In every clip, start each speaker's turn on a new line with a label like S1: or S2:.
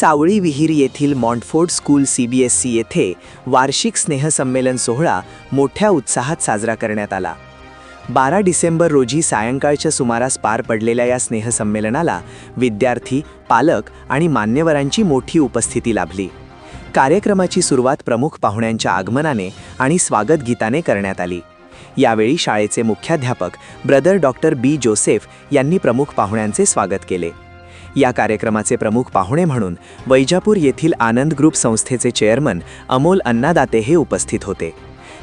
S1: सावळी विहीर येथील Montfort school C B S C येथे वार्षिक स्नेहसंमेलन सोहळा मोठ्या उत्साहात साजरा करण्यात आला. बारा डिसेंबर रोजी सायंकाळच्या सुमारास पार पडलेल्या या स्नेहसंमेलनाला विद्यार्थी पालक आणि मान्यवरांची मोठी उपस्थिती लाभली. कार्यक्रमाची सुरुवात प्रमुख पाहुण्यांच्या आगमनाने आणि स्वागत गीताने करण्यात आली. यावेळी शाळेचे मुख्याध्यापक ब्रदर डॉक्टर बी जोसेफ यांनी प्रमुख पाहुण्यांचे स्वागत केले. या कार्यक्रमाचे प्रमुख पाहुणे म्हणून वैजापूर येथील आनंद ग्रुप संस्थेचे चेअरमन अमोल अन्नादाते हे उपस्थित होते.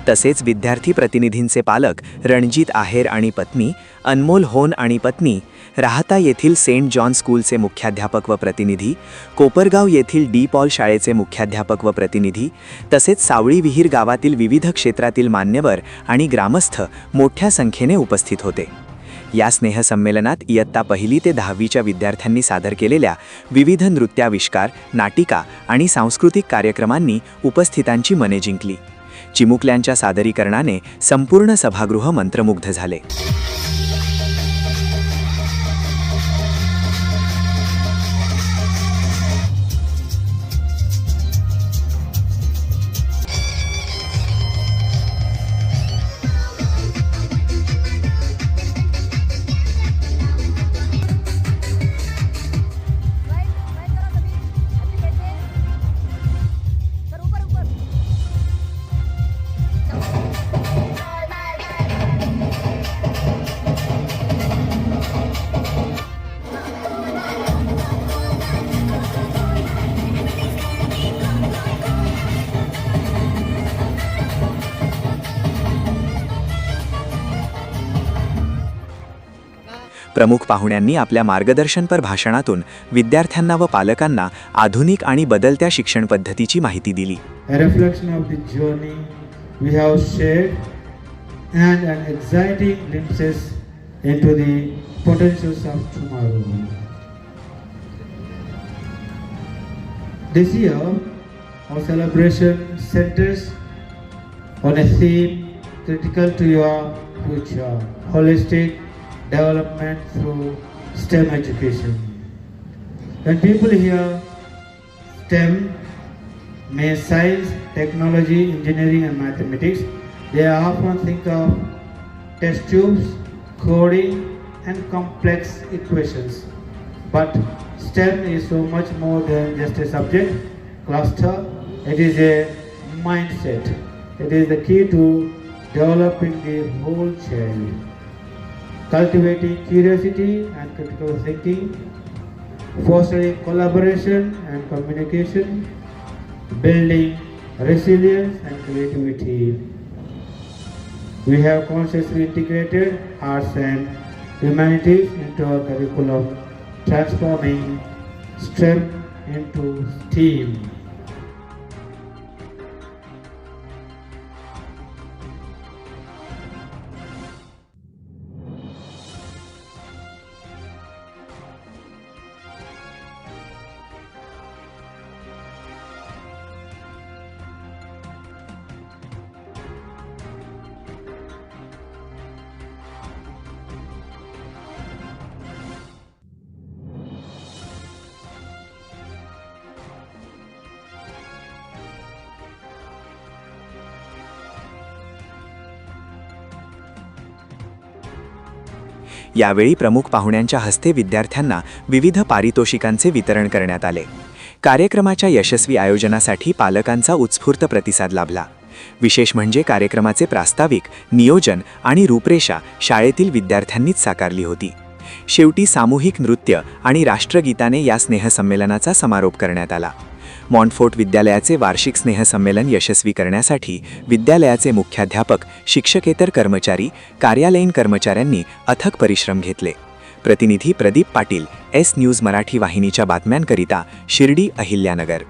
S1: तसेच विद्यार्थी प्रतिनिधींचे पालक रणजित आहेर आणि पत्नी अनमोल होन आणि पत्नी राहता येथील सेंट जॉन स्कूलचे मुख्याध्यापक व प्रतिनिधी कोपरगाव येथील डी पॉल शाळेचे मुख्याध्यापक व प्रतिनिधी तसेच सावळी विहीर गावातील विविध क्षेत्रातील मान्यवर आणि ग्रामस्थ मोठ्या संख्येने उपस्थित होते. या स्नेहसंमेलनात इयत्ता पहिली ते दहावीच्या विद्यार्थ्यांनी सादर केलेल्या विविध नृत्याविष्कार नाटिका आणि सांस्कृतिक कार्यक्रमांनी उपस्थितांची मने जिंकली. चिमुकल्यांच्या सादरीकरणाने संपूर्ण सभागृह मंत्रमुग्ध झाले. प्रमुख पाहुण्यांनी आपल्या मार्गदर्शनपर भाषणातून विद्यार्थ्यांना व पालकांना आधुनिक आणि बदलत्या शिक्षण पद्धतीची माहिती दिली.
S2: This year, our celebration centers on a theme critical to your future holistic development through STEM education. When people hear STEM, may science, technology, engineering, and mathematics, they often think of test tubes, coding, and complex equations. But STEM is so much more than just a subject cluster, it is a mindset. It is the key to developing the whole child. Cultivating curiosity and critical thinking, fostering collaboration and communication, building resilience and creativity. We have consciously integrated arts and humanities into our curriculum, transforming STEM into STEAM.
S1: यावेळी प्रमुख पाहुण्यांच्या हस्ते विद्यार्थ्यांना विविध पारितोषिकांचे वितरण करण्यात आले. कार्यक्रमाच्या यशस्वी आयोजनासाठी पालकांचा उत्स्फूर्त प्रतिसाद लाभला. विशेष म्हणजे कार्यक्रमाचे प्रास्ताविक नियोजन आणि रूपरेषा शाळेतील विद्यार्थ्यांनीच साकारली होती. शेवटी सामूहिक नृत्य आणि राष्ट्रगीताने या स्नेहसंमेलनाचा समारोप करण्यात आला. मॉन्टफोर्ट विद्यालयाचे वार्षिक स्नेहसंमेलन यशस्वी करण्यासाठी विद्यालयाचे मुख्याध्यापक शिक्षकेतर कर्मचारी कार्यालयीन कर्मचाऱ्यांनी अथक परिश्रम घेतले. प्रतिनिधी प्रदीप पाटील एस न्यूज मराठी वाहिनीच्या बातम्यांकरिता शिर्डी अहिल्यानगर.